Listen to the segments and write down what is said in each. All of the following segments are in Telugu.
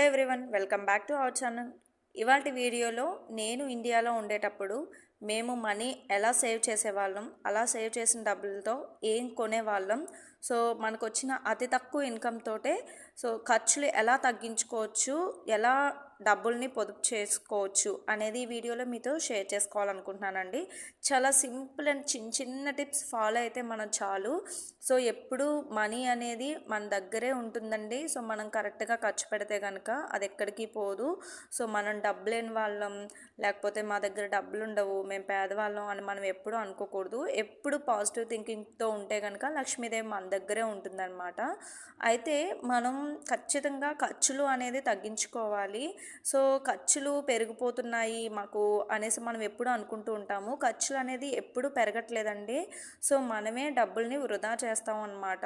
Hello everyone welcome back to our channel. ఇవాటి వీడియోలో నేను ఇండియాలో ఉండేటప్పుడు మేము మనీ ఎలా సేవ్ చేసేవాళ్ళం అలా సేవ్ చేసిన డబ్బులతో ఏం కొనేవాళ్ళం. సో మనకు వచ్చిన అతి తక్కువ ఇన్కమ్ తోటే సో ఖర్చులు ఎలా తగ్గించుకోవచ్చు ఎలా డబ్బుల్ని పొదుపు చేసుకోవచ్చు అనేది ఈ వీడియోలో మీతో షేర్ చేసుకోవాలనుకుంటున్నానండి. చాలా సింపుల్ అండ్ చిన్న చిన్న టిప్స్ ఫాలో అయితే మనం చాలు. సో ఎప్పుడు మనీ అనేది మన దగ్గరే ఉంటుందండి. సో మనం కరెక్ట్గా ఖర్చు పెడితే కనుక అది ఎక్కడికి పోదు. సో మనం డబ్బు లేని వాళ్ళం లేకపోతే మా దగ్గర డబ్బులు ఉండవు మేము పేదవాళ్ళం అని మనం ఎప్పుడూ అనుకోకూడదు. ఎప్పుడు పాజిటివ్ థింకింగ్తో ఉంటే కనుక లక్ష్మీదేవి మన దగ్గరే ఉంటుందన్నమాట. అయితే మనం ఖచ్చితంగా ఖర్చులు అనేది తగ్గించుకోవాలి. సో ఖర్చులు పెరిగిపోతున్నాయి మాకు అనేసి మనం ఎప్పుడు అనుకుంటూ ఉంటాము. ఖర్చులు అనేది ఎప్పుడు పెరగట్లేదండి. సో మనమే డబ్బుల్ని వృధా చేస్తాం అన్నమాట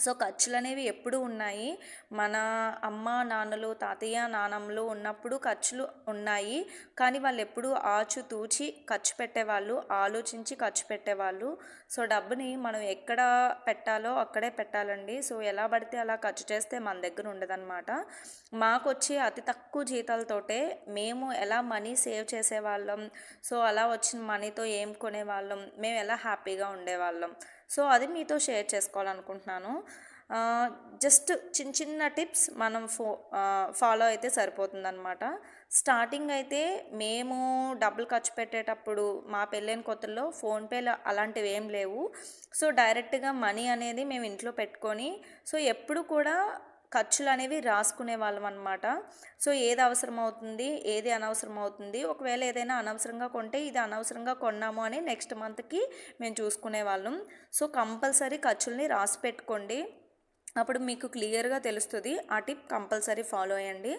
సో ఖర్చులు అనేవి ఎప్పుడు ఉన్నాయి. మన అమ్మ నాన్నలు తాతయ్య నానమ్మలు ఉన్నప్పుడు ఖర్చులు ఉన్నాయి. కానీ వాళ్ళు ఎప్పుడు ఆచుతూచి ఖర్చు పెట్టేవాళ్ళు ఆలోచించి ఖర్చు పెట్టేవాళ్ళు. సో డబ్బుని మనం ఎక్కడ పెట్టాలో అక్కడే పెట్టాలండి. సో ఎలా పడితే అలా ఖర్చు చేస్తే మన దగ్గర ఉండదన్నమాట. మాకు వచ్చే అతి తక్కువ జీతాలతోటే మేము ఎలా మనీ సేవ్ చేసేవాళ్ళం. సో అలా వచ్చిన మనీతో ఏం కొనేవాళ్ళం. మేము ఎలా హ్యాపీగా ఉండేవాళ్ళం. సో అది మీతో షేర్ చేసుకోవాలనుకుంటున్నాను. జస్ట్ చిన్న చిన్న టిప్స్ మనం ఫో ఫాలో అయితే సరిపోతుందన్నమాట. స్టార్టింగ్ అయితే మేము డబ్బులు ఖర్చు పెట్టేటప్పుడు మా పెళ్ళైన కొత్తల్లో ఫోన్పేలు అలాంటివి ఏం లేవు. సో డైరెక్ట్గా మనీ అనేది మేము ఇంట్లో పెట్టుకొని సో ఎప్పుడు కూడా ఖర్చులు అనేవి రాసుకునే వాళ్ళం అనమాట సో ఏది అవసరం అవుతుంది ఏది అనవసరం అవుతుంది ఒకవేళ ఏదైనా అనవసరంగా కొంటే ఇది అనవసరంగా కొన్నాము అని నెక్స్ట్ మంత్కి మేము చూసుకునే వాళ్ళం. సో కంపల్సరీ ఖర్చుల్ని రాసి పెట్టుకోండి. అప్పుడు మీకు క్లియర్గా తెలుస్తుంది. ఆ టిప్ కంపల్సరీ ఫాలో అయ్యండి.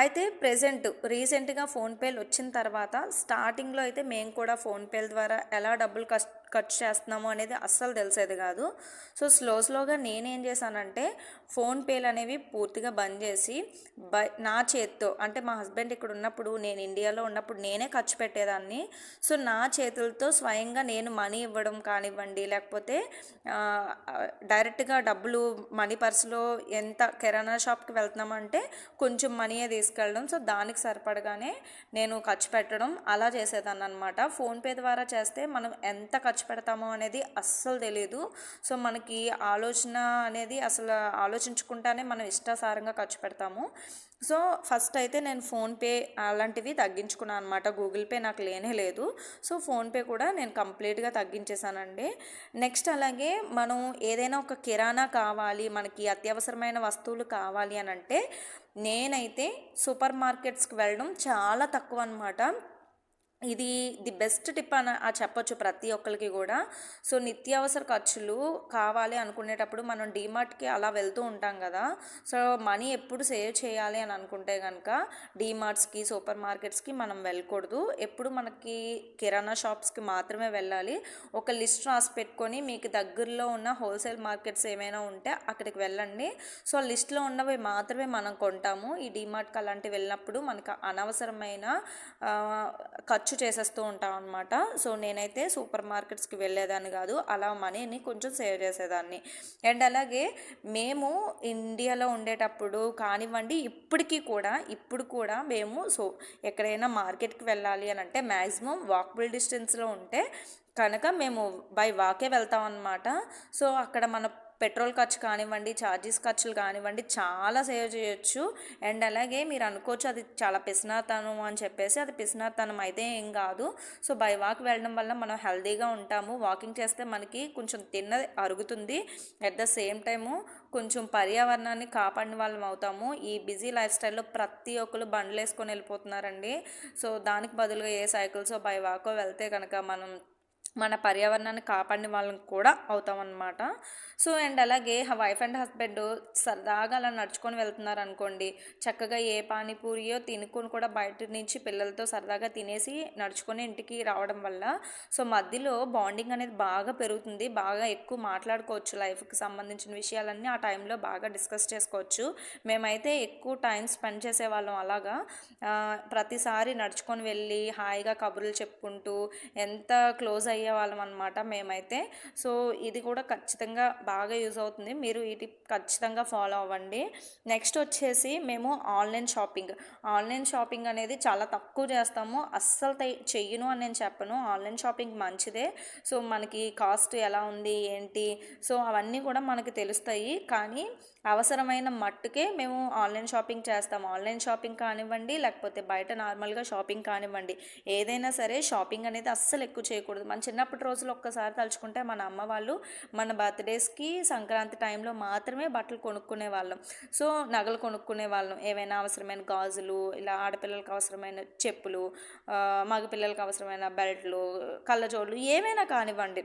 అయితే ప్రజెంట్ రీసెంట్గా ఫోన్పేలు వచ్చిన తర్వాత స్టార్టింగ్లో అయితే మేము కూడా ఫోన్పేల ద్వారా ఎలా డబ్బులు కష్ట ఖర్చు చేస్తున్నాము అనేది అస్సలు తెలిసేది కాదు. సో స్లో స్లోగా నేనేం చేశానంటే ఫోన్పేలు అనేవి పూర్తిగా బంద్ చేసి బై నా చేతితో అంటే మా హస్బెండ్ ఇక్కడ ఉన్నప్పుడు నేను ఇండియాలో ఉన్నప్పుడు నేనే ఖర్చు పెట్టేదాన్ని. సో నా చేతులతో స్వయంగా నేను మనీ ఇవ్వడం కానివ్వండి లేకపోతే డైరెక్ట్గా డబ్బులు మనీ పర్సులో ఎంత కిరాణా షాప్కి వెళ్తున్నామంటే కొంచెం మనీయే తీసుకెళ్ళడం. సో దానికి సరిపడగానే నేను ఖర్చు పెట్టడం అలా చేసేదాన్ని అనమాట ఫోన్పే ద్వారా చేస్తే మనం ఎంత ఖర్చు ఖర్చు పెడతామో అనేది అస్సలు తెలియదు సో మనకి ఆలోచన అనేది అసలు ఆలోచించుకుంటానే మనం ఇష్టాసారంగా ఖర్చు పెడతాము సో ఫస్ట్ అయితే నేను ఫోన్పే అలాంటివి తగ్గించుకున్నాను అనమాట గూగుల్ పే నాకు లేనే లేదు. సో ఫోన్పే కూడా నేను కంప్లీట్గా తగ్గించేశానండి. నెక్స్ట్ అలాగే మనం ఏదైనా ఒక కిరాణా కావాలి మనకి అత్యవసరమైన వస్తువులు కావాలి అని అంటే నేనైతే సూపర్ మార్కెట్స్కి వెళ్ళడం చాలా తక్కువ అనమాట ఇది ది బెస్ట్ టిప్ అని చెప్పొచ్చు ప్రతి ఒక్కరికి కూడా. సో నిత్యావసర ఖర్చులు కావాలి అనుకునేటప్పుడు మనం డీమార్ట్కి అలా వెళ్తూ ఉంటాం కదా. సో మనీ ఎప్పుడు సేవ్ చేయాలి అని అనుకుంటే కనుక డీమార్ట్స్కి సూపర్ మార్కెట్స్కి మనం వెళ్ళకూడదు. ఎప్పుడు మనకి కిరాణా షాప్స్కి మాత్రమే వెళ్ళాలి. ఒక లిస్ట్ రాసి పెట్టుకొని మీకు దగ్గరలో ఉన్న హోల్సేల్ మార్కెట్స్ ఏమైనా ఉంటే అక్కడికి వెళ్ళండి. సో ఆ లిస్ట్లో ఉన్నవి మాత్రమే మనం కొంటాము. ఈ డీమార్ట్కి అలాంటివి వెళ్ళినప్పుడు మనకు అనవసరమైన ఖర్చు ఖర్చు చేసేస్తూ ఉంటాం అనమాట సో నేనైతే సూపర్ మార్కెట్స్కి వెళ్ళేదాన్ని కాదు అలా మనీని కొంచెం సేవ్ చేసేదాన్ని. అండ్ అలాగే మేము ఇండియాలో ఉండేటప్పుడు కానివ్వండి ఇప్పటికీ కూడా ఇప్పుడు కూడా మేము సో ఎక్కడైనా మార్కెట్కి వెళ్ళాలి అని అంటే మ్యాక్సిమం వాకబుల్ డిస్టెన్స్లో ఉంటే కనుక మేము బై వాకే వెళ్తాం అనమాట సో అక్కడ మన పెట్రోల్ ఖర్చు కానివ్వండి ఛార్జెస్ ఖర్చులు కానివ్వండి చాలా సేవ్ చేయొచ్చు. అండ్ అలాగే మీరు అనుకోవచ్చు అది చాలా పిసినాతనం అని చెప్పేసి అది పిసినాతనం అయితే ఏం కాదు. సో బై వాక్ వెళ్ళడం వల్ల మనం హెల్దీగా ఉంటాము. వాకింగ్ చేస్తే మనకి కొంచెం తిన్నది అరుగుతుంది. అట్ ద సేమ్ టైము కొంచెం పర్యావరణాన్ని కాపాడిన వాళ్ళం అవుతాము. ఈ బిజీ లైఫ్ స్టైల్లో ప్రతి ఒక్కరు బండ్లు వేసుకొని వెళ్ళిపోతున్నారండి. సో దానికి బదులుగా ఏ సైకిల్సో బై వాకో వెళ్తే కనుక మనం మన పర్యావరణాన్ని కాపాడిన వాళ్ళని కూడా అవుతామన్నమాట. సో అండ్ అలాగే వైఫ్ అండ్ హస్బెండ్ సరదాగా అలా నడుచుకొని వెళ్తున్నారు అనుకోండి చక్కగా ఏ పానీపూరియో తినుకొని కూడా బయట నుంచి పిల్లలతో సరదాగా తినేసి నడుచుకొని ఇంటికి రావడం వల్ల సో మధ్యలో బాండింగ్ అనేది బాగా పెరుగుతుంది. బాగా ఎక్కువ మాట్లాడుకోవచ్చు లైఫ్కి సంబంధించిన విషయాలన్నీ ఆ టైంలో బాగా డిస్కస్ చేసుకోవచ్చు. మేమైతే ఎక్కువ టైం స్పెండ్ చేసేవాళ్ళం అలాగా. ప్రతిసారి నడుచుకొని వెళ్ళి హాయిగా కబుర్లు చెప్పుకుంటూ ఎంత క్లోజ్ అయ్యి అయ్యేవాళ్ళం అనమాట మేమైతే. సో ఇది కూడా ఖచ్చితంగా బాగా యూజ్ అవుతుంది. మీరు ఈ టిప్ ఖచ్చితంగా ఫాలో అవ్వండి. నెక్స్ట్ వచ్చేసి మేము ఆన్లైన్ షాపింగ్. ఆన్లైన్ షాపింగ్ అనేది చాలా తక్కువ చేస్తాము. అస్సలు చెయ్యను అని నేను చెప్పను. ఆన్లైన్ షాపింగ్ మంచిదే. సో మనకి కాస్ట్ ఎలా ఉంది ఏంటి? సో అవన్నీ కూడా మనకి తెలుస్తాయి. కానీ అవసరమైన మట్టుకే మేము ఆన్లైన్ షాపింగ్ చేస్తాము. ఆన్లైన్ షాపింగ్ కానివ్వండి లేకపోతే బయట నార్మల్గా షాపింగ్ కానివ్వండి. ఏదైనా సరే షాపింగ్ అనేది అస్సలు ఎక్కువ చేయకూడదు. మంచి చిన్నప్పటి రోజులు ఒక్కసారి తలుచుకుంటే మన అమ్మ వాళ్ళు మన బర్త్డేస్కి సంక్రాంతి టైంలో మాత్రమే బట్టలు కొనుక్కునే వాళ్ళం. సో నగలు కొనుక్కునే వాళ్ళం. ఏవైనా అవసరమైన గాజులు ఇలా ఆడపిల్లలకు అవసరమైన చెప్పులు మగ పిల్లలకు అవసరమైన బెల్ట్లు కళ్ళజోళ్ళు ఏమైనా కానివ్వండి.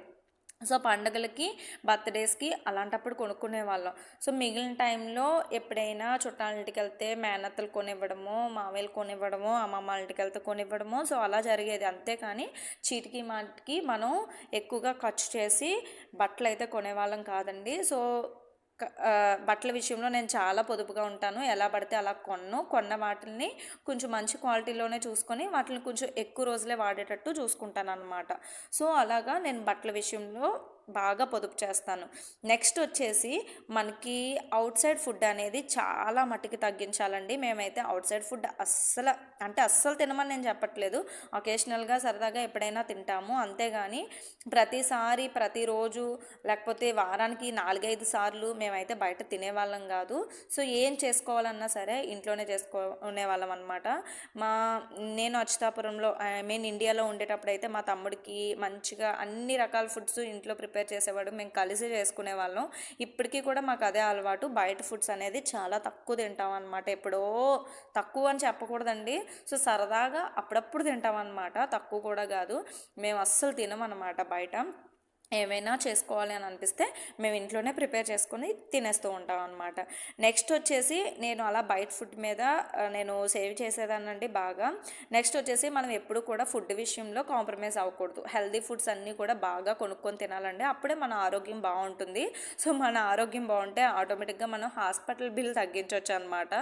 సో పండగలకి బర్త్డేస్కి అలాంటప్పుడు కొనుక్కునే వాళ్ళం సో మిగిలిన టైంలో ఎప్పుడైనా చుట్టాలింటికి వెళ్తే మేనత్తలు కొనివ్వడము మామయ్యలు కొనివ్వడము అమ్మమ్మ వాళ్ళ ఇంటికి వెళ్తే కొనివ్వడము సో అలా జరిగేది అంతేకాని చీటికి మాటికి మనం ఎక్కువగా ఖర్చు చేసి బట్టలు అయితే కొనేవాళ్ళం కాదండి. సో బట్టల విషయంలో నేను చాలా పొదుపుగా ఉంటాను. ఎలా పడితే అలా కొన్ను. కొన్న వాటిని కొంచెం మంచి క్వాలిటీలోనే చూసుకొని వాటిని కొంచెం ఎక్కువ రోజులే వాడేటట్టు చూసుకుంటాను అనమాట సో అలాగా నేను బట్టల విషయంలో బాగా పొదుపు చేస్తాను. నెక్స్ట్ వచ్చేసి మనకి అవుట్ సైడ్ ఫుడ్ అనేది చాలా మట్టుకి తగ్గించాలండి. మేమైతే అవుట్ సైడ్ ఫుడ్ అస్సలు అంటే అస్సలు తినమని నేను చెప్పట్లేదు. ఒకేషనల్గా సరదాగా ఎప్పుడైనా తింటాము. అంతేగాని ప్రతిసారి ప్రతిరోజు లేకపోతే వారానికి నాలుగైదు సార్లు మేమైతే బయట తినేవాళ్ళం కాదు. సో ఏం చేసుకోవాలన్నా సరే ఇంట్లోనే చేసుకునే వాళ్ళం అనమాట మా నేను అచ్యుతాపురంలో ఐ మీన్ ఇండియాలో ఉండేటప్పుడు అయితే మా తమ్ముడికి మంచిగా అన్ని రకాల ఫుడ్స్ ఇంట్లో ప్రిపేర్ ప్రిపేర్ చేసేవాడు మేము కలిసి చేసుకునే వాళ్ళం. ఇప్పటికీ కూడా మాకు అదే అలవాటు. బయట ఫుడ్స్ అనేది చాలా తక్కువ తింటాం అనమాట ఎప్పుడో తక్కువ అని చెప్పకూడదండి. సో సరదాగా అప్పుడప్పుడు తింటాం అనమాట తక్కువ కూడా కాదు. మేము అస్సలు తినమన్నమాట బయట. ఏమైనా చేసుకోవాలి అని అనిపిస్తే మేము ఇంట్లోనే ప్రిపేర్ చేసుకొని తినేస్తూ ఉంటాం అనమాట నెక్స్ట్ వచ్చేసి నేను అలా బయట ఫుడ్ మీద నేను సేవ్ చేసేదానండి బాగా. నెక్స్ట్ వచ్చేసి మనం ఎప్పుడు కూడా ఫుడ్ విషయంలో కాంప్రమైజ్ అవ్వకూడదు. హెల్దీ ఫుడ్స్ అన్నీ కూడా బాగా కొనుక్కొని తినాలండి. అప్పుడే మన ఆరోగ్యం బాగుంటుంది. సో మన ఆరోగ్యం బాగుంటే ఆటోమేటిక్గా మనం హాస్పిటల్ బిల్ తగ్గించవచ్చు అనమాట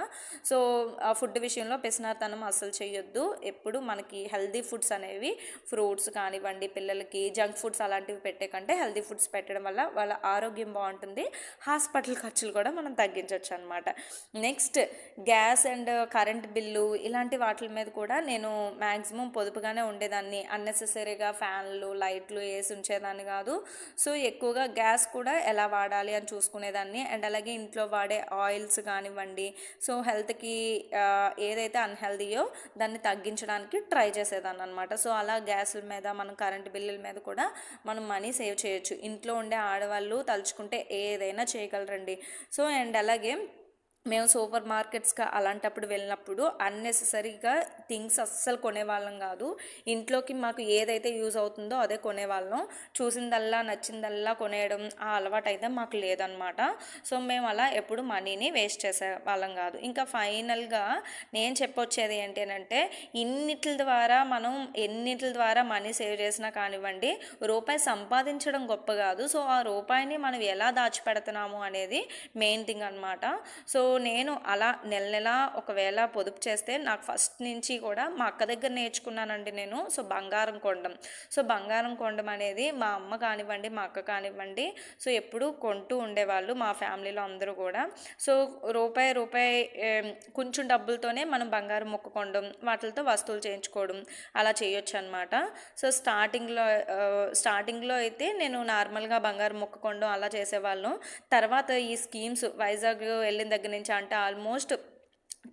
సో ఆ ఫుడ్ విషయంలో పిసినాతనం అస్సలు చేయొద్దు. ఎప్పుడు మనకి హెల్దీ ఫుడ్స్ అనేవి ఫ్రూట్స్ కానివ్వండి పిల్లలకి జంక్ ఫుడ్స్ అలాంటివి పెట్టే కంటే హెల్దీ ఫుడ్స్ పెట్టడం వల్ల వాళ్ళ ఆరోగ్యం బాగుంటుంది. హాస్పిటల్ ఖర్చులు కూడా మనం తగ్గించవచ్చు అనమాట next gas and current bill ఇలాంటి వాటి మీద కూడా నేను మ్యాక్సిమం పొదుపుగానే ఉండేదాన్ని. అన్నెసెసరీగా ఫ్యాన్లు లైట్లు వేసి ఉంచేదాన్ని కాదు. సో ఎక్కువగా గ్యాస్ కూడా ఎలా వాడాలి అని చూసుకునేదాన్ని. అండ్ అలాగే ఇంట్లో వాడే ఆయిల్స్ కానివ్వండి. సో హెల్త్కి ఏదైతే అన్హెల్దీయో దాన్ని తగ్గించడానికి ట్రై చేసేదాన్ని అనమాట సో అలా గ్యాసుల మీద మనం కరెంట్ బిల్లుల మీద కూడా మనం మనీ సేవ్ చేయొచ్చు. ఇంట్లో ఉండే ఆడవాళ్ళు తలుచుకుంటే ఏదైనా చేయగలరండి. సో అండ్ అలాగే మేము సూపర్ మార్కెట్స్కి అలాంటప్పుడు వెళ్ళినప్పుడు అన్నెసెసరీగా థింగ్స్ అస్సలు కొనేవాళ్ళం కాదు. ఇంట్లోకి మాకు ఏదైతే యూజ్ అవుతుందో అదే కొనేవాళ్ళం. చూసిందల్లా నచ్చిందల్లా కొనేయడం ఆ అలవాటు అయితే మాకు లేదనమాట సో మేము అలా ఎప్పుడు మనీని వేస్ట్ చేసే వాళ్ళం కాదు. ఇంకా ఫైనల్గా నేను చెప్పొచ్చేది ఏంటి అంటే ఇన్నిటి ద్వారా మనం ఎన్నిటి ద్వారా మనీ సేవ్ చేసినా కానివ్వండి రూపాయి సంపాదించడం గొప్ప కాదు. సో ఆ రూపాయిని మనం ఎలా దాచిపెడుతున్నాము అనేది మెయిన్ థింగ్ అనమాట సో నేను అలా నెల నెల ఒకవేళ పొదుపు చేస్తే నాకు ఫస్ట్ నుంచి కూడా మా అక్క దగ్గర నేర్చుకున్నానండి నేను. సో బంగారం కొండం సో బంగారం కొండం అనేది మా అమ్మ కానివ్వండి మా అక్క కానివ్వండి సో ఎప్పుడూ కొంటూ ఉండేవాళ్ళు మా ఫ్యామిలీలో అందరూ కూడా. సో రూపాయి రూపాయి కొంచెం డబ్బులతోనే మనం బంగారం మొక్క కొండం వాటితో వస్తువులు చేయించుకోవడం అలా చేయొచ్చు అనమాట సో స్టార్టింగ్లో స్టార్టింగ్లో అయితే నేను నార్మల్గా బంగారం మొక్క కొండం అలా చేసేవాళ్ళం. తర్వాత ఈ స్కీమ్స్ వైజాగ్ వెళ్ళిన దగ్గర నుంచి అంటే almost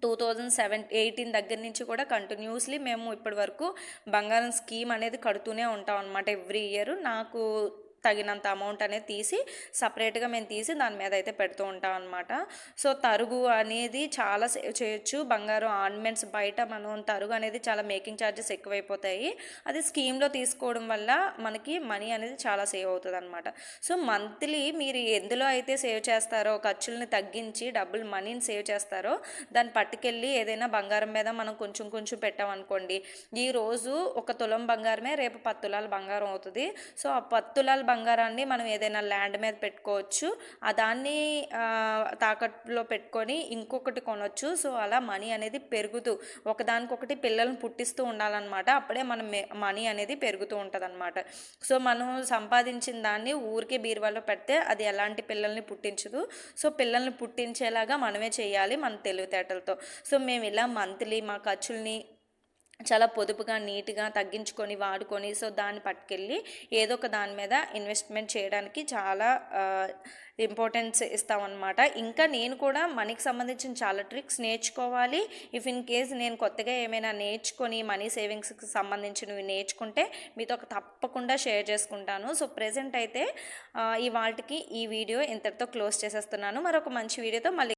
two thousand seven eighteen దగ్గర నుంచి కూడా కంటిన్యూస్లీ మేము ఇప్పటి వరకు బంగారం స్కీమ్ అనేది కడుతూనే ఉంటాం అనమాట ఎవ్రీ ఇయర్ నాకు తగినంత అమౌంట్ అనేది తీసి సపరేట్గా మేము తీసి దాని మీద అయితే పెడుతూ ఉంటాం అనమాట సో తరుగు అనేది చాలా సేవ్ చేయొచ్చు. బంగారం ఆర్నమెంట్స్ బయట మనం తరుగు అనేది చాలా మేకింగ్ ఛార్జెస్ ఎక్కువైపోతాయి. అది స్కీమ్లో తీసుకోవడం వల్ల మనకి మనీ అనేది చాలా సేవ్ అవుతుంది అనమాట సో మంత్లీ మీరు ఎందులో అయితే సేవ్ చేస్తారో ఖర్చులని తగ్గించి డబ్బులు మనీని సేవ్ చేస్తారో దాన్ని పట్టుకెళ్ళి ఏదైనా బంగారం మీద మనం కొంచెం కొంచెం పెట్టామనుకోండి ఈ రోజు ఒక తులం బంగారమే రేపు పత్తులాల తులాల బంగారం అవుతుంది. సో ఆ పత్తులాల తులాల బంగారాన్ని మనం ఏదైనా ల్యాండ్ మీద పెట్టుకోవచ్చు. ఆ దాన్ని తాకట్టులో పెట్టుకొని ఇంకొకటి కొనొచ్చు. సో అలా మనీ అనేది పెరుగుతూ ఒకదానికొకటి పిల్లల్ని పుట్టిస్తూ ఉండాలన్నమాట. అప్పుడే మనం మనీ అనేది పెరుగుతూ ఉంటుంది అనమాట సో మనం సంపాదించిన దాన్ని ఊరికే బీరువాలో పెడితే అది ఎలాంటి పిల్లల్ని పుట్టించదు. సో పిల్లల్ని పుట్టించేలాగా మనమే చేయాలి మన తెలివితేటలతో. సో మేము ఇలా మంత్లీ మా ఖర్చుల్ని చాలా పొదుపుగా నీట్గా తగ్గించుకొని వాడుకొని సో దాన్ని పట్టుకెళ్ళి ఏదో ఒక దాని మీద ఇన్వెస్ట్మెంట్ చేయడానికి చాలా ఇంపార్టెన్స్ ఇస్తామన్నమాట. ఇంకా నేను కూడా మనీకి సంబంధించిన చాలా ట్రిక్స్ నేర్చుకోవాలి. ఇఫ్ ఇన్ కేస్ నేను కొత్తగా ఏమైనా నేర్చుకొని మనీ సేవింగ్స్కి సంబంధించినవి నేర్చుకుంటే మీతో ఒక తప్పకుండా షేర్ చేసుకుంటాను. సో ప్రజెంట్ అయితే ఈ వాళ్ళకి ఈ వీడియో ఇంతటితో క్లోజ్ చేసేస్తున్నాను. మరొక మంచి వీడియోతో మళ్ళీ